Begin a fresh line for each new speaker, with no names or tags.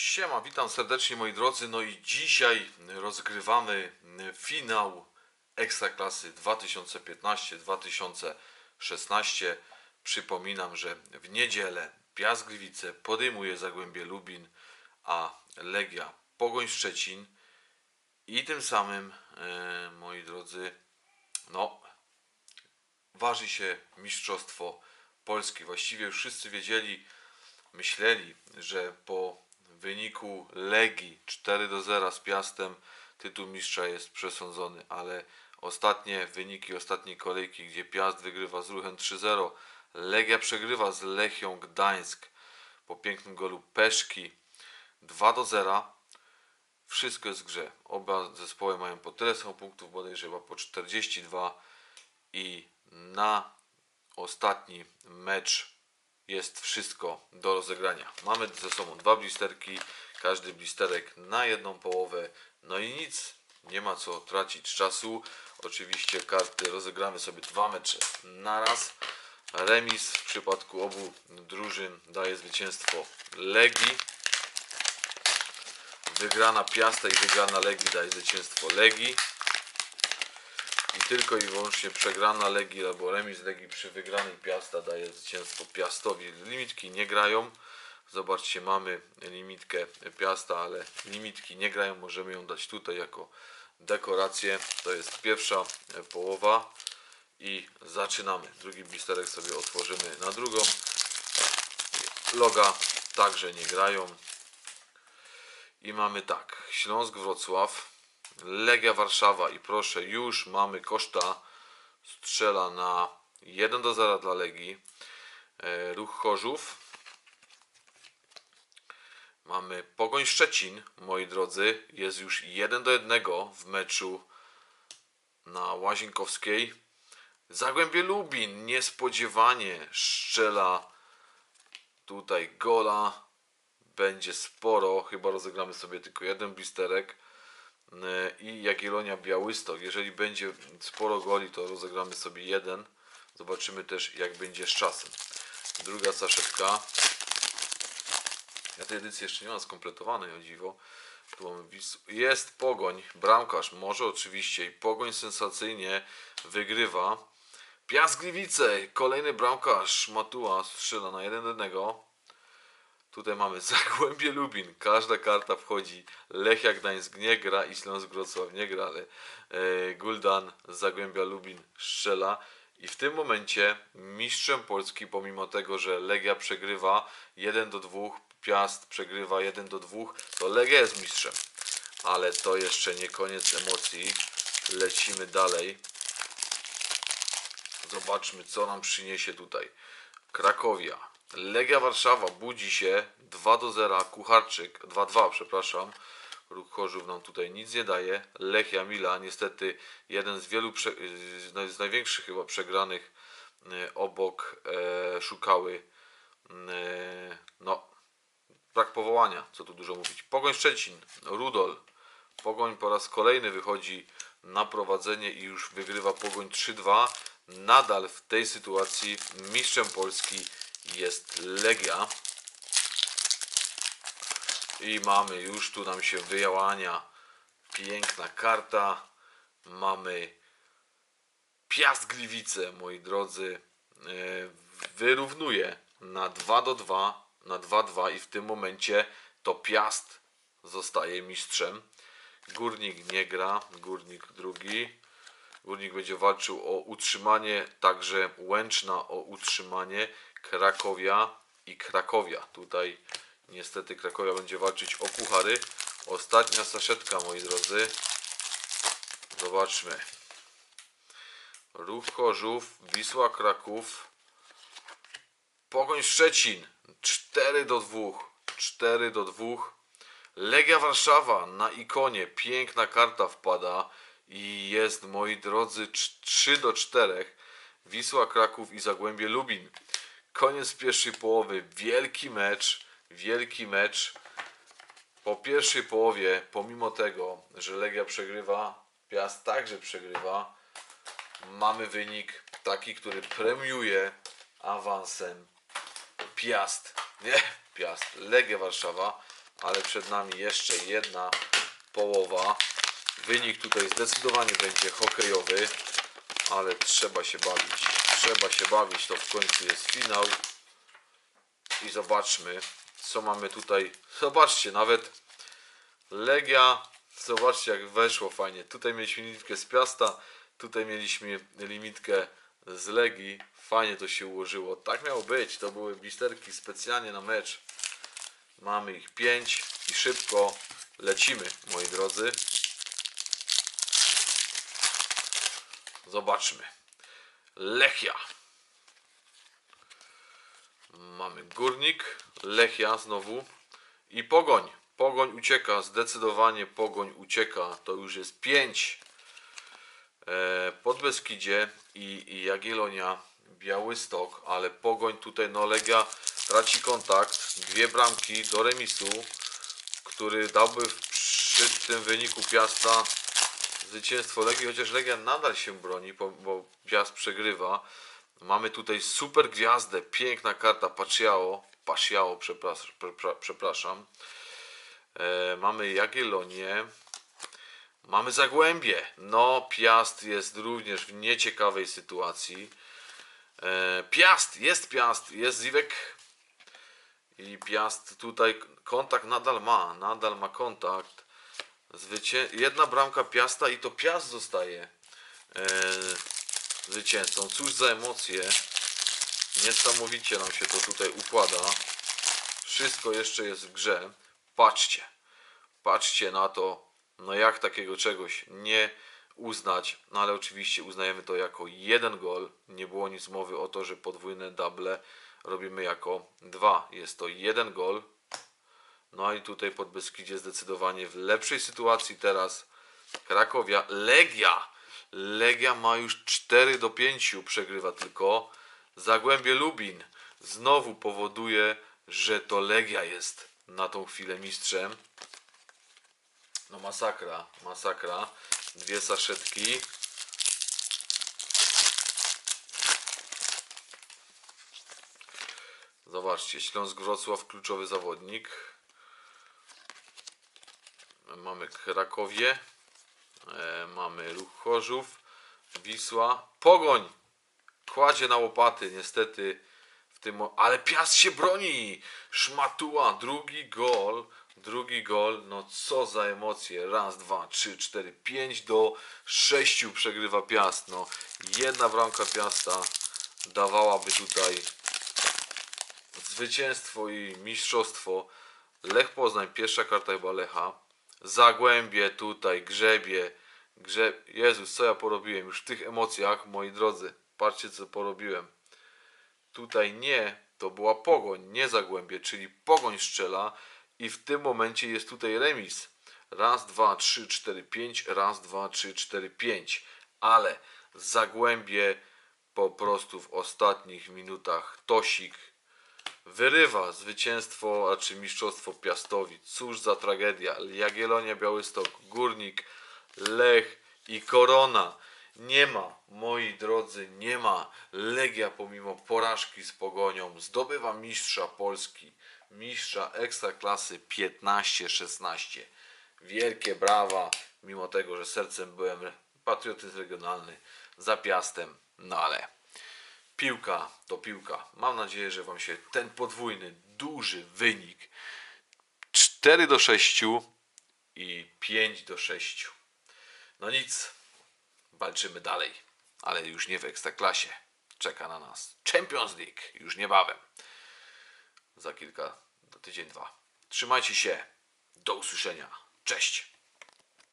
Siema, witam serdecznie moi drodzy. No i dzisiaj rozgrywamy finał Ekstraklasy 2015-2016. Przypominam, że w niedzielę Piast Gliwice podejmuje Zagłębie Lubin, a Legia Pogoń Szczecin. I tym samym, e, moi drodzy, no, waży się Mistrzostwo Polski. Właściwie już wszyscy wiedzieli, myśleli, że po wyniku Legii 4 do 0 z Piastem tytuł mistrza jest przesądzony, ale ostatnie wyniki ostatniej kolejki, gdzie Piast wygrywa z Ruchem 3-0, Legia przegrywa z Lechią Gdańsk po pięknym golu Peszki 2 do 0. Wszystko jest w grze. Oba zespoły mają po tyle samo punktów, bodajże chyba po 42 i na ostatni mecz jest wszystko do rozegrania. Mamy ze sobą dwa blisterki, każdy blisterek na jedną połowę. No i nic, nie ma co tracić czasu. Oczywiście karty rozegramy sobie dwa mecze na raz. Remis w przypadku obu drużyn daje zwycięstwo Legii. Wygrana Piasta i wygrana Legii daje zwycięstwo Legii tylko i wyłącznie przegrana Legii albo remis Legii przy wygranej Piasta daje zwycięstwo Piastowi. Limitki nie grają. Zobaczcie, mamy limitkę Piasta, ale limitki nie grają. Możemy ją dać tutaj jako dekorację. To jest pierwsza połowa i zaczynamy. Drugi blisterek sobie otworzymy na drugą. Loga także nie grają. I mamy tak, Śląsk Wrocław, Legia Warszawa i proszę, już mamy koszta strzela na 1 do 0 dla Legii. E, Ruch Chorzów. Mamy Pogoń Szczecin, moi drodzy, jest już 1 do 1 w meczu na Łazienkowskiej. Zagłębie Lubin niespodziewanie strzela tutaj gola. Będzie sporo, chyba rozegramy sobie tylko jeden blisterek. E, i Jagiellonia Białystok. Jeżeli będzie sporo goli, to rozegramy sobie jeden. Zobaczymy też jak będzie z czasem. Druga saszetka. Ja tej edycji jeszcze nie mam skompletowanej, o dziwo. Tu mamy Jest Pogoń, bramkarz, może oczywiście i Pogoń sensacyjnie wygrywa. Piast Gliwice, kolejny bramkarz, Matuła strzela na 1 do 1. Tutaj mamy Zagłębie Lubin. Każda karta wchodzi. Lechia Gdańsk nie gra i Śląsk Wrocław nie gra, ale e, Guldan Zagłębia Lubin strzela. I w tym momencie mistrzem Polski, pomimo tego, że Legia przegrywa 1 do 2, Piast przegrywa 1 do 2, to Legia jest mistrzem. Ale to jeszcze nie koniec emocji. Lecimy dalej. Zobaczmy, co nam przyniesie tutaj. Krakowia. Legia Warszawa budzi się 2 do 0. Kucharczyk 2-2, przepraszam. Ruch Chorzów nam tutaj nic nie daje. Lechia Mila, niestety jeden z wielu, z największych chyba przegranych e, obok e, szukały e, no brak powołania, co tu dużo mówić. Pogoń Szczecin, Rudol. Pogoń po raz kolejny wychodzi na prowadzenie i już wygrywa Pogoń 3-2. Nadal w tej sytuacji mistrzem Polski jest Legia. I mamy już tu nam się wyjałania. Piękna karta. Mamy Piast Gliwice, moi drodzy, e, wyrównuje na 2 do 2, na 2-2 i w tym momencie to Piast zostaje mistrzem. Górnik nie gra, Górnik drugi. Górnik będzie walczył o utrzymanie, także Łęczna o utrzymanie, Krakowia i Krakowia. Tutaj niestety Krakowia będzie walczyć o puchary. Ostatnia saszetka, moi drodzy. Zobaczmy. Ruch Chorzów, Wisła Kraków, Pogoń Szczecin 4 do 2. 4 do 2. Legia Warszawa na ikonie. Piękna karta wpada i jest, moi drodzy, trz- 3 do 4. Wisła Kraków i Zagłębie Lubin. Koniec pierwszej połowy. Wielki mecz. Wielki mecz. Po pierwszej połowie, pomimo tego, że Legia przegrywa, Piast także przegrywa, mamy wynik taki, który premiuje awansem Piast, nie Piast, Legia Warszawa, ale przed nami jeszcze jedna połowa. Wynik tutaj zdecydowanie będzie hokejowy, ale trzeba się bawić. Trzeba się bawić, to w końcu jest finał. I zobaczmy, co mamy tutaj. Zobaczcie, nawet Legia, zobaczcie jak weszło fajnie. Tutaj mieliśmy limitkę z Piasta, tutaj mieliśmy limitkę z Legii. Fajnie to się ułożyło. Tak miało być. To były blisterki specjalnie na mecz. Mamy ich 5 i szybko lecimy, moi drodzy. Zobaczmy. Lechia. Mamy Górnik, Lechia znowu i Pogoń. Pogoń ucieka, zdecydowanie Pogoń ucieka. To już jest 5. E, Podbeskidzie i, i Jagiellonia, Białystok, ale Pogoń tutaj, no Legia traci kontakt. Dwie bramki do remisu, który dałby przy tym wyniku Piasta zwycięstwo Legii, chociaż Legia nadal się broni, bo, bo Piast przegrywa. Mamy tutaj super gwiazdę, piękna karta Paciao, Paciao, przepraszam. przepra- przepraszam. E, mamy Jagiellonię, mamy Zagłębie. No, Piast jest również w nieciekawej sytuacji. E, Piast, jest Piast, jest Ziwek. I Piast tutaj kontakt nadal ma, nadal ma kontakt. Zwycię... Jedna bramka Piasta i to Piast zostaje e, zwycięzcą. Cóż za emocje. Niesamowicie nam się to tutaj układa. Wszystko jeszcze jest w grze. Patrzcie. Patrzcie na to. No jak takiego czegoś nie uznać. No ale oczywiście uznajemy to jako jeden gol. Nie było nic mowy o to, że podwójne double robimy jako dwa. Jest to jeden gol. No i tutaj pod Beskidzie zdecydowanie w lepszej sytuacji teraz Krakowia. Legia! Legia ma już 4 do 5, przegrywa tylko. Zagłębie Lubin znowu powoduje, że to Legia jest na tą chwilę mistrzem. No masakra, masakra. Dwie saszetki. Zobaczcie, Śląsk Wrocław kluczowy zawodnik. Mamy Krakowie, e, mamy Ruch Chorzów, Wisła, Pogoń. Kładzie na łopaty niestety w tym, ale Piast się broni, Szmatuła, drugi gol, drugi gol, no co za emocje, raz, dwa, trzy, cztery, pięć do sześciu przegrywa Piast, no jedna bramka Piasta dawałaby tutaj zwycięstwo i mistrzostwo. Lech Poznań, pierwsza karta chyba Lecha. Zagłębie tutaj, grzebie, grze... Jezus, co ja porobiłem już w tych emocjach, moi drodzy. Patrzcie, co porobiłem. Tutaj nie, to była Pogoń, nie Zagłębie, czyli Pogoń strzela i w tym momencie jest tutaj remis. Raz, dwa, trzy, cztery, pięć, raz, dwa, trzy, cztery, pięć. Ale Zagłębie po prostu w ostatnich minutach Tosik wyrywa zwycięstwo, a czy mistrzostwo Piastowi. Cóż za tragedia. Jagiellonia, Białystok, Górnik, Lech i Korona. Nie ma, moi drodzy, nie ma. Legia pomimo porażki z Pogonią zdobywa mistrza Polski, mistrza Ekstraklasy 15-16. Wielkie brawa, mimo tego, że sercem byłem patriotyzm regionalny za Piastem, no ale piłka to piłka. Mam nadzieję, że Wam się ten podwójny, duży wynik 4 do 6 i 5 do 6. No nic, walczymy dalej, ale już nie w ekstraklasie. Czeka na nas Champions League już niebawem. Za kilka, tydzień, dwa. Trzymajcie się. Do usłyszenia. Cześć.